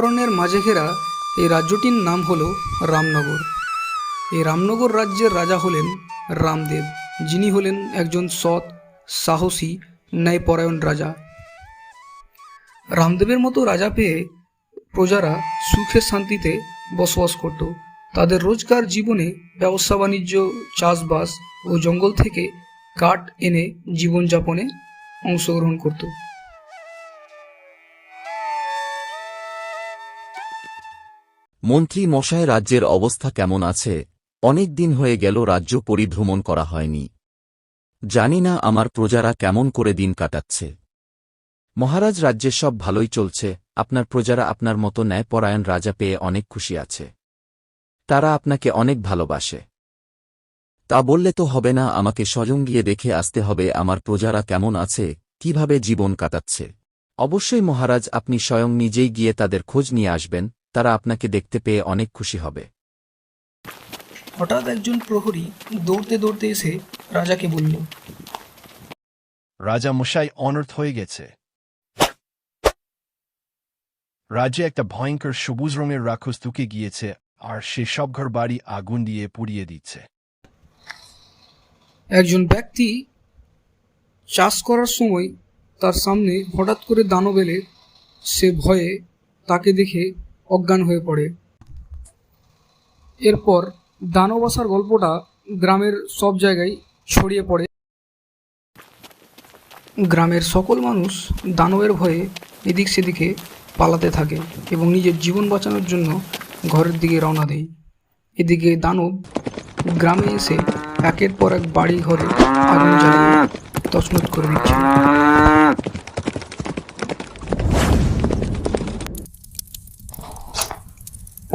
অরণ্যের মাঝে ঘেরা এই রাজ্যটির নাম হল রামনগর। এই রামনগর রাজ্যের রাজা হলেন রামদেব, যিনি হলেন একজন সৎ, সাহসী, ন্যায়পরায়ণ রাজা। রামদেবের মতো রাজা পেয়ে প্রজারা সুখে শান্তিতে বসবাস করত। তাদের রোজকার জীবনে ব্যবসা, বাণিজ্য, চাষবাস ও জঙ্গল থেকে কাঠ এনে জীবনযাপনে অংশগ্রহণ করত। মন্ত্রী মশায় রাজ্যের অবস্থা কেমন আছে? অনেক দিন হয়ে গেল রাজ্য পরিভ্রমণ করা হয়নি। জানি না আমার প্রজারা কেমন করে দিন কাটাচ্ছে। মহারাজ রাজ্যে সব ভালোই চলছে, আপনার প্রজারা আপনার মতো ন্যায়পরায়ণ রাজা পেয়ে অনেক খুশি আছে। তারা আপনাকে অনেক ভালোবাসে। তা বললে তো হবে না, আমাকে স্বয়ং গিয়ে দেখে আসতে হবে আমার প্রজারা কেমন আছে, কীভাবে জীবন কাটাচ্ছে। অবশ্যই মহারাজ, আপনি স্বয়ং নিজেই গিয়ে তাদের খোঁজ নিয়ে আসবেন তারা আপনাকে দেখতে পেয়ে অনেক খুশি হবে। হঠাৎ একজন প্রহরী দৌড়তে দৌড়তে এসে রাজাকে বলল রাজা মশাই অনর্থ হয়ে গেছে। রাজ্যে একটা ভয়ঙ্কর সবুজ রঙের রাক্ষস তুকে গিয়েছে আর সে সব ঘর বাড়ি আগুন দিয়ে পুড়িয়ে দিচ্ছে। একজন ব্যক্তি চাষ করার সময় তার সামনে হঠাৎ করে দানব এলে সে ভয়ে তাকে দেখে অজ্ঞান হয়ে পড়ে। এরপর দানব আসার গল্পটা গ্রামের সব জায়গায় ছড়িয়ে পড়ে। গ্রামের সকল মানুষ দানবের ভয়ে এদিক সেদিকে পালাতে থাকে এবং নিজের জীবন বাঁচানোর জন্য ঘরের দিকে রওনা দেয়। এদিকে দানব গ্রামে এসে একের পর এক বাড়ি ঘরে আগুন জ্বালিয়ে করে দিচ্ছে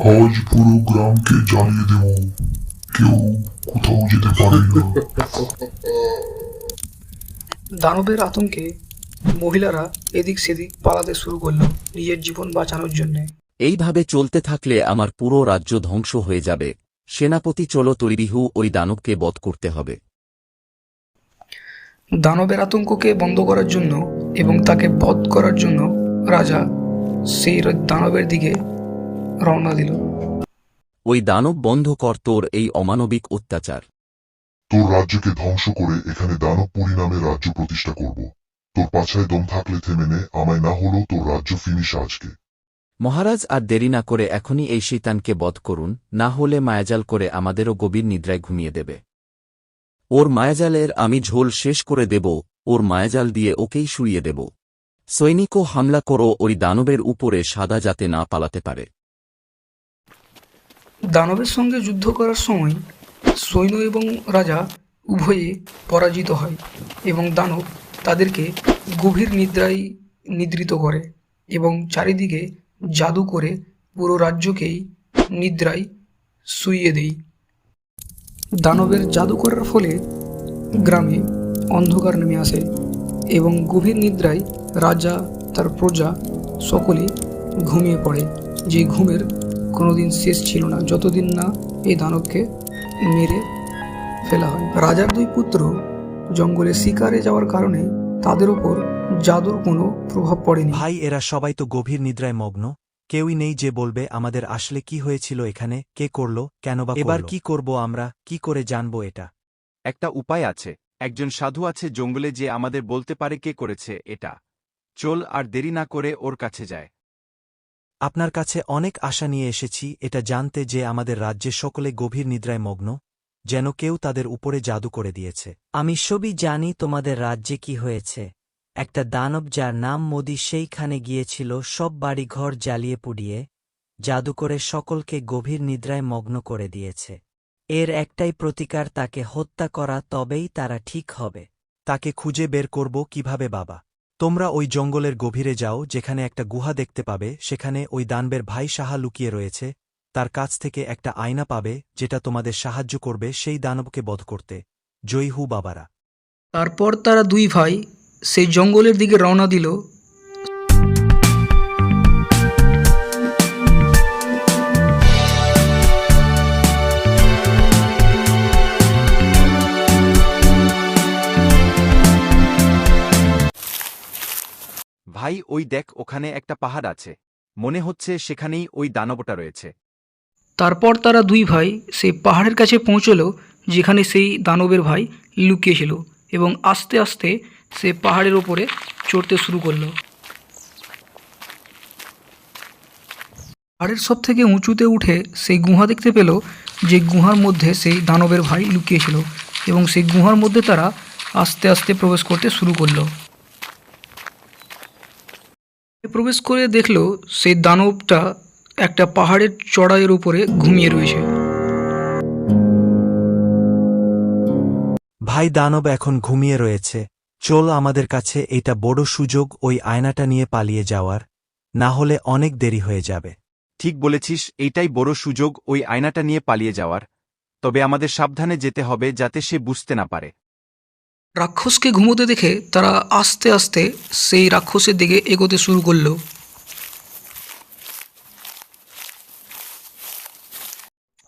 আজ পুরো গ্রামকে জ্বালিয়ে দেব কেউ কোথাও যেতে পারে না। দানবের আতঙ্কে মহিলারা এদিক সেদিক পালাতে শুরু করল নিজের জীবন বাঁচানোর জন্যে। এইভাবে চলতে থাকলে আমার পুরো রাজ্য ধ্বংস হয়ে যাবে। সেনাপতি চলো তৈরিহু ওই দানবকে বধ করতে হবে। দানবের আতঙ্ককে বন্ধ করার জন্য এবং তাকে বধ করার জন্য রাজা সেই দানবের দিকে রওনা দিল। ওই দানব বন্ধ কর তোর এই অমানবিক অত্যাচার। তোর রাজ্যকে ধ্বংস করে এখানে দানবপুরী নামে রাজ্য প্রতিষ্ঠা করব। তোর পাছায় দম থাকলে থেমে নে আমায় না হলেও তোর রাজ্য ফিনিশ আজকে। মহারাজ আর দেরি না করে এখনই এই শৈতানকে বধ করুন না হলে মায়াজাল করে আমাদেরও গভীর নিদ্রায় ঘুমিয়ে দেবে। ওর মায়াজালের আমি ঝোল শেষ করে দেব ওর মায়াজাল দিয়ে ওকেই শুইয়ে দেব। সৈনিকও হামলা করো ওই দানবের উপরে সাদা যাতে না পালাতে পারে। দানবের সঙ্গে যুদ্ধ করার সময় সৈন্য এবং রাজা উভয়ে পরাজিত হয় এবং দানব তাদেরকে গভীর নিদ্রায় নিদ্রিত করে এবং চারিদিকে জাদু করে পুরো রাজ্যকেই নিদ্রায় শুইয়ে দেয়। দানবের জাদু করার ফলে গ্রামে অন্ধকার নেমে আসে এবং গভীর নিদ্রায় রাজা, তার প্রজা সকলে ঘুমিয়ে পড়ে। যে ঘুমের কোনোদিন শেষ ছিল না। যতদিন না এই দানবকে মেরে ফেলা হয়। রাজার দুই পুত্র জঙ্গলে শিকারে যাওয়ার কারণে তাদের ওপর জাদুর কোনো প্রভাব পড়েনি। ভাই এরা সবাই তো গভীর নিদ্রায় মগ্ন। কেউই নেই যে বলবে আমাদের আসলে কি হয়েছিল এখানে? কে করল? কেন বা এবার কি করব আমরা? কি করে জানব এটা? একটা উপায় আছে। একজন সাধু আছে জঙ্গলে যে আমাদের বলতে পারে কে করেছে এটা। চল আর দেরি না করে ওর কাছে যায় আপনার কাছে অনেক আশা নিয়ে এসেছি এটা জানতে যে আমাদের রাজ্যে সকলে গভীর নিদ্রায় মগ্ন যেন কেউ তাদের উপরে জাদু করে দিয়েছে। আমি সবই জানি তোমাদের রাজ্যে কি হয়েছে। একটা দানব যার নাম মোদি সেইখানে গিয়েছিল সব বাড়িঘর জ্বালিয়ে পুড়িয়ে জাদু করে সকলকে গভীর নিদ্রায় মগ্ন করে দিয়েছে। এর একটাই প্রতিকার তাকে হত্যা করা তবেই তারা ঠিক হবে। তাকে খুঁজে বের করব কীভাবে বাবা? তোমরা ওই জঙ্গলের গভীরে যাও, যেখানে একটা গুহা দেখতে পাবে, সেখানে ওই দানবের ভাই সাহা লুকিয়ে রয়েছে, তার কাছ থেকে একটা আয়না পাবে, যেটা তোমাদের সাহায্য করবে সেই দানবকে বধ করতে। জয়ী হু বাবারা। তারপর তারা দুই ভাই সেই জঙ্গলের দিকে রওনা দিল ভাই, ওই দেখ, ওখানে একটা পাহাড় আছে। মনে হচ্ছে সেখানেই ওই দানবটা রয়েছে। তারপর তারা দুই ভাই সেই পাহাড়ের কাছে পৌঁছলো, যেখানে সেই দানবের ভাই লুকিয়েছিল এবং আস্তে আস্তে সে পাহাড়ের ওপরে চড়তে শুরু করল। পাহাড়ের সব থেকে উঁচুতে উঠে সেই গুহা দেখতে পেল, যে গুহার মধ্যে সেই দানবের ভাই লুকিয়েছিল এবং সেই গুহার মধ্যে তারা আস্তে আস্তে প্রবেশ করতে শুরু করল। প্রবেশ করে দেখল সেই দানবটা একটা পাহাড়ের চড়াইয়ের উপরে ঘুমিয়ে রয়েছে। ভাই দানব এখন ঘুমিয়ে রয়েছে। চল আমাদের কাছে এটা বড় সুযোগ ওই আয়নাটা নিয়ে পালিয়ে যাওয়ার। না হলে অনেক দেরি হয়ে যাবে। ঠিক বলেছিস এইটাই বড় সুযোগ ওই আয়নাটা নিয়ে পালিয়ে যাওয়ার। তবে আমাদের সাবধানে যেতে হবে যাতে সে বুঝতে না পারে। রাক্ষসকে ঘুমোতে দেখে তারা আস্তে আস্তে সেই রাক্ষসের দিকে এগোতে শুরু করল।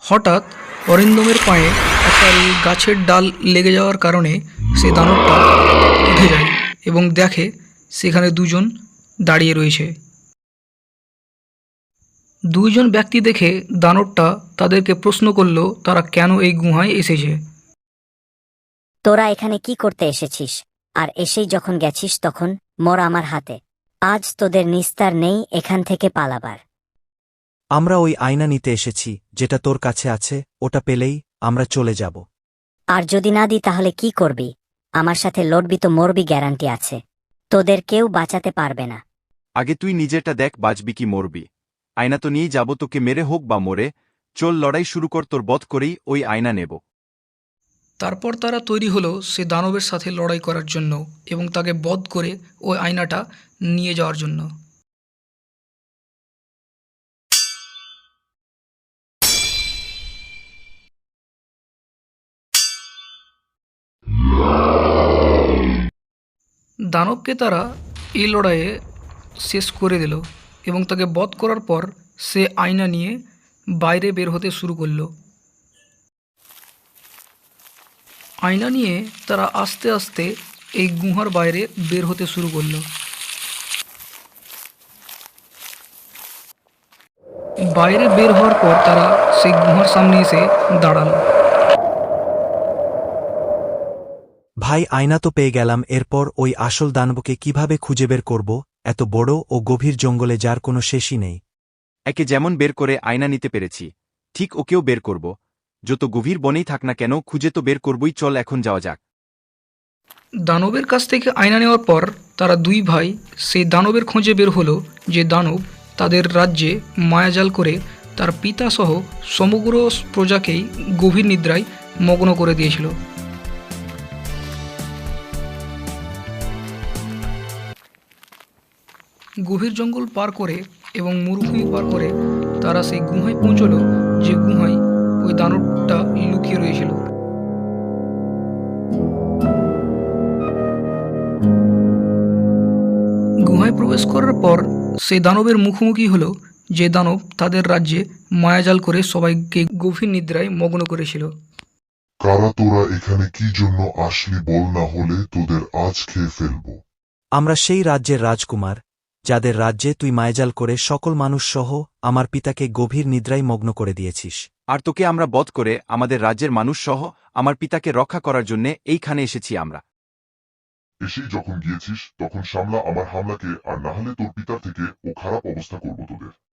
হঠাৎ অরিন্দমের পায়ে একটা গাছের ডাল লেগে যাওয়ার কারণে সে দানবটা উঠে যায় এবং দেখে সেখানে দুজন দাঁড়িয়ে রয়েছে। দুইজন ব্যক্তি দেখে দানবটা তাদেরকে প্রশ্ন করল, তারা কেন এই গুহায় এসেছে? তোরা এখানে কি করতে এসেছিস? আর এসেই যখন গেছিস তখন মর আমার হাতে। আজ তোদের নিস্তার নেই এখান থেকে পালাবার। আমরা ওই আয়না নিতে এসেছি যেটা তোর কাছে আছে ওটা পেলেই আমরা চলে যাব। আর যদি না দিই তাহলে কি করবি? আমার সাথে লড়বি তো মরবি গ্যারান্টি আছে। তোদের কেউ বাঁচাতে পারবে না। আগে তুই নিজেরটা দেখ বাঁচবি কি মরবি। আয়না তো নিয়েই যাব তোকে মেরে হোক বা মরে চল লড়াই শুরু কর তোর বধ করেই ওই আয়না নেব। তারপর তারা তৈরি হলো সে দানবের সাথে লড়াই করার জন্য এবং তাকে বধ করে ওই আয়নাটা নিয়ে যাওয়ার জন্য। দানবকে তারা এই লড়াইয়ে শেষ করে দিল এবং তাকে বধ করার পর সে আয়না নিয়ে বাইরে বের হতে শুরু করল। আয়না নিয়ে তারা আস্তে আস্তে এই গুহার বাইরে বের হতে শুরু করল। বাইরে বের হওয়ার পর তারা সেই গুহার সামনে এসে দাঁড়াল। ভাই আয়না তো পেয়ে গেলাম এরপর ওই আসল দানবকে কীভাবে খুঁজে বের করব? এত বড় ও গভীর জঙ্গলে যার কোনো শেষই নেই। একে যেমন বের করে আয়না নিতে পেরেছি ঠিক ওকেও বের করব। যত গভীর বনেই থাক না কেন, খুঁজে তো বের করবই, চল এখন যাওয়া যাক। দানবের কাছ থেকে আয়না নেওয়ার পর তারা দুই ভাই সেই দানবের খোঁজে বের হলো যে দানব তাদের রাজ্যে মায়াজাল করে তার পিতা সহ সমগ্র প্রজাকেই গভীর নিদ্রায় মগ্ন করে দিয়েছিল। গভীর জঙ্গল পার করে এবং মরুভূমি পার করে তারা সেই গুহায় পৌঁছলো যে গুহায় ওই দানবটা লুকিয়ে রয়েছিল। গুহায় প্রবেশ করার পর সেই দানবের মুখোমুখি হলো যে দানব তাদের রাজ্যে মায়াজাল করে সবাইকে গভীর নিদ্রায় মগ্ন করেছিল। কারা তোরা এখানে কি জন্য আসলি বল না হলে তোদের আজ খেয়ে ফেলব। আমরা সেই রাজ্যের রাজকুমার যাদের রাজ্যে তুই মায়াজাল করে সকল মানুষ সহ আমার পিতাকে গভীর নিদ্রায় মগ্ন করে দিয়েছিস। আর তোকে আমরা বধ করে, আমাদের রাজ্যের মানুষ সহ আমার পিতাকে রক্ষা করার জন্যে এইখানে এসেছি আমরা। এসেই যখন গিয়েছিস, তখন সামলা আমার হামলাকে, আর না হলে তোর পিতা থেকে ও খারাপ অবস্থা করব তোদের।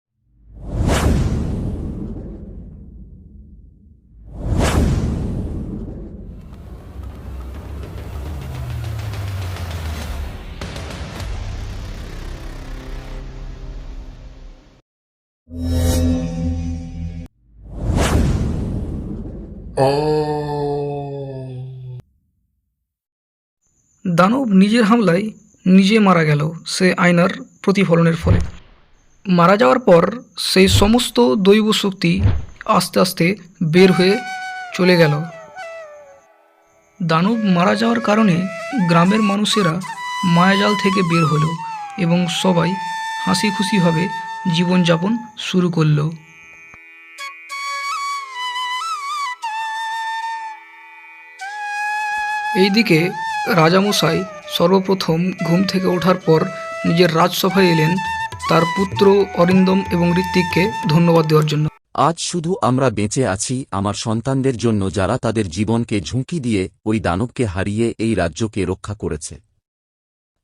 দানব নিজের হামলায় নিজে মারা গেল, সে আয়নার প্রতিফলনের ফলে। মারা যাওয়ার পর সেই সমস্ত দৈব শক্তি আস্তে আস্তে বের হয়ে চলে গেল। দানব মারা যাওয়ার কারণে গ্রামের মানুষেরা মায়াজাল থেকে বের হলো এবং সবাই হাসি খুশিভাবে জীবনযাপন শুরু করল। এইদিকে রাজামশাই সর্বপ্রথম ঘুম থেকে ওঠার পর নিজের রাজসভায় এলেন তার পুত্র অরিন্দম এবং ঋত্বিককে ধন্যবাদ দেওয়ার জন্য। আজ শুধু আমরা বেঁচে আছি, আমার সন্তানদের জন্য যারা তাদের জীবনকে ঝুঁকি দিয়ে ওই দানবকে হারিয়ে এই রাজ্যকে রক্ষা করেছে।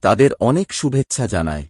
তাদের অনেক শুভেচ্ছা জানায়।